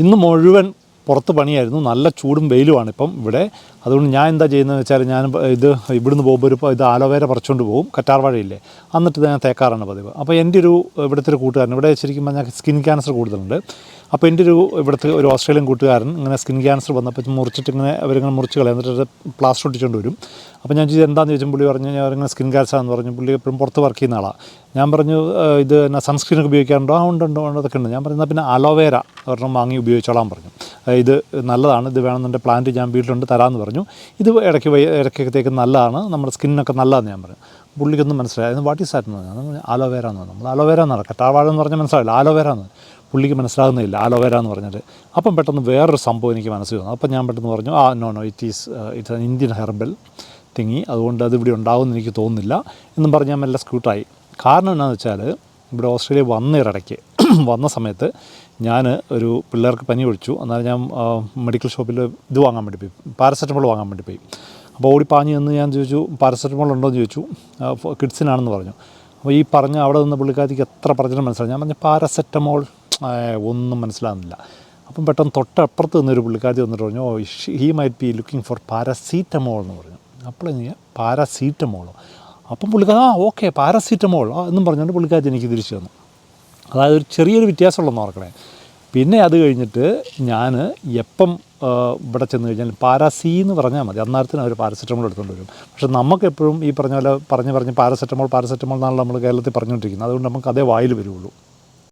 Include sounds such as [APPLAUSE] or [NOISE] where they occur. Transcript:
ഇന്ന് മുഴുവൻ പുറത്ത് പണിയായിരുന്നു. നല്ല ചൂടും വെയിലുമാണ് ഇപ്പം ഇവിടെ. അതുകൊണ്ട് ഞാൻ എന്താ ചെയ്യുന്നതെന്ന് വെച്ചാൽ ഞാൻ ഇത് ഇവിടുന്ന് പോകുമ്പോൾ ഒരു ഇത് ആലോവേര പറിച്ചുകൊണ്ട് പോകും. കറ്റാർവാഴയില്ലേ എന്നിട്ട് ഞാൻ തേക്കാറാണ് പതിവ്. അപ്പോൾ എന്റെ ഒരു ഇവിടുത്തെ ഒരു കൂട്ടുകാരൻ ഇവിടെ ശരിക്കും പറഞ്ഞാൽ സ്കിൻ ക്യാൻസർ കൂടുതലുണ്ട്. അപ്പോൾ എന്റെ ഒരു ഇവിടുത്തെ ഒരു ഓസ്ട്രേലിയൻ കൂട്ടുകാരൻ ഇങ്ങനെ സ്കിൻ ക്യാൻസർ വന്നപ്പോൾ മുറിച്ചിട്ട് ഇങ്ങനെ അവരിങ്ങനെ മുറിച്ച് കളയാം. എന്നിട്ട് പ്ലാസ്റ്റർ ഒട്ടിച്ചുകൊണ്ട് വരും. അപ്പോൾ ഞാൻ ചോദിച്ചത് എന്താണെന്ന് ചോദിച്ചാൽ പുള്ളി പറഞ്ഞു ഞാൻ ഇങ്ങനെ സ്കിൻ ക്യാൻസർ ആണെന്ന് പറഞ്ഞു. പുള്ളി എപ്പോഴും പുറത്ത് വർക്ക് ചെയ്യുന്ന ആളാണ് ഞാൻ പറഞ്ഞു ഇത് എന്നാ സൺസ്ക്രീനൊക്കെ ഉപയോഗിക്കാറുണ്ടോ? ആ ഉണ്ട് അതൊക്കെ ഉണ്ട്. ഞാൻ പറഞ്ഞു "എന്നാ പിന്നെ അലോവേര ഒരെണ്ണം വാങ്ങി ഉപയോഗിച്ചോളാൻ പറഞ്ഞു. "ആ, ഇത് നല്ലതാണ്. ഇത് വേണമെന്നുണ്ട് പ്ലാന്റ് ഞാൻ വീട്ടിലുണ്ട് തരാമെന്ന് പറഞ്ഞു. ഇത് ഇടയ്ക്ക് ഇടയ്ക്കത്തേക്ക് നല്ലതാണ്. നമ്മുടെ സ്കിന്നൊക്കെ നല്ലതാണെന്ന് ഞാൻ പറഞ്ഞു. പുള്ളിക്കൊന്നും മനസ്സിലായത് വാട്ട് ഈസ് പറഞ്ഞു. ആലോവേര എന്ന് നമ്മൾ അലോവേര എന്നാണ് കറ്റാവാഴ എന്ന് പറഞ്ഞാൽ മനസ്സിലായില്ല ആലോവേര എന്ന് പുള്ളിക്ക് മനസ്സിലാകുന്നില്ല ആലോവേര എന്ന് പറഞ്ഞിട്ട് അപ്പം പെട്ടെന്ന് വേറൊരു സംഭവം എനിക്ക് മനസ്സിൽ വന്നു. അപ്പം ഞാൻ പെട്ടെന്ന് പറഞ്ഞു ആ no no it is it's an Indian herbal thingy അതുകൊണ്ട് അത് ഇവിടെ ഉണ്ടാവുമെന്ന് എനിക്ക് തോന്നുന്നില്ല. എന്നും പറഞ്ഞ് ഞാൻ മെല്ലെ സ്ക്യൂട്ടായി കാരണം എന്താണെന്ന് വെച്ചാൽ ഇവിടെ ഓസ്ട്രേലിയ വന്ന ഇടയ്ക്ക് [CLEARS THROAT] വന്ന സമയത്ത് ഞാൻ ഒരു പിള്ളേർക്ക് പനി ഒഴിച്ചു എന്നാൽ ഞാൻ മെഡിക്കൽ ഷോപ്പിൽ ഇത് വാങ്ങാൻ വേണ്ടി പോയി. പാരസെറ്റമോൾ വാങ്ങാൻ വേണ്ടി പോയി. അപ്പോൾ ഓടി പാഞ്ഞു എന്ന് ഞാൻ ചോദിച്ചു പാരസെറ്റമോൾ ഉണ്ടോ? എന്ന് ചോദിച്ചു. കിഡ്സിനാണെന്ന് പറഞ്ഞു. അപ്പോൾ ഈ പറഞ്ഞ അവിടെ നിന്ന് പുള്ളിക്കാരിക്ക് എത്ര പറഞ്ഞാലും മനസ്സിലായി. ഞാൻ പറഞ്ഞു പാരസെറ്റമോൾ ഒന്നും മനസ്സിലാകുന്നില്ല അപ്പം പെട്ടെന്ന് തൊട്ടപ്പുറത്ത് നിന്നൊരു പുള്ളിക്കാരി വന്നിട്ട് പറഞ്ഞു ഓ he might be looking for paracetamol എന്ന് പറഞ്ഞു. അപ്പോൾ ഞാൻ പാരസീറ്റമോളോ അപ്പം പുള്ളിക്കാരി ആ ഓക്കെ പാരസീറ്റമോൾ എന്നും പറഞ്ഞുകൊണ്ട് പുള്ളിക്കാരി എനിക്ക് തിരിച്ചു തന്നു. അതായത് ഒരു ചെറിയൊരു വ്യത്യാസമുള്ളതെന്ന് ഓർക്കണേ. പിന്നെ അത് കഴിഞ്ഞിട്ട് ഞാൻ എപ്പം ഇവിടെ ചെന്ന് കഴിഞ്ഞാൽ പാരസി എന്ന് പറഞ്ഞാൽ മതി. അന്നേരത്തിന് അവർ പാരസെറ്റമോൾ എടുത്തുകൊണ്ട് വരും. പക്ഷെ നമുക്ക് എപ്പോഴും ഈ പറഞ്ഞ പോലെ പറഞ്ഞ് പറഞ്ഞ് പാരസെറ്റമോൾ പാരസെറ്റമോൾ എന്നാണ് നമ്മൾ കേരളത്തിൽ പറഞ്ഞുകൊണ്ടിരിക്കുന്നത്. അതുകൊണ്ട് നമുക്ക് അതേ വായിൽ വരുള്ളൂ.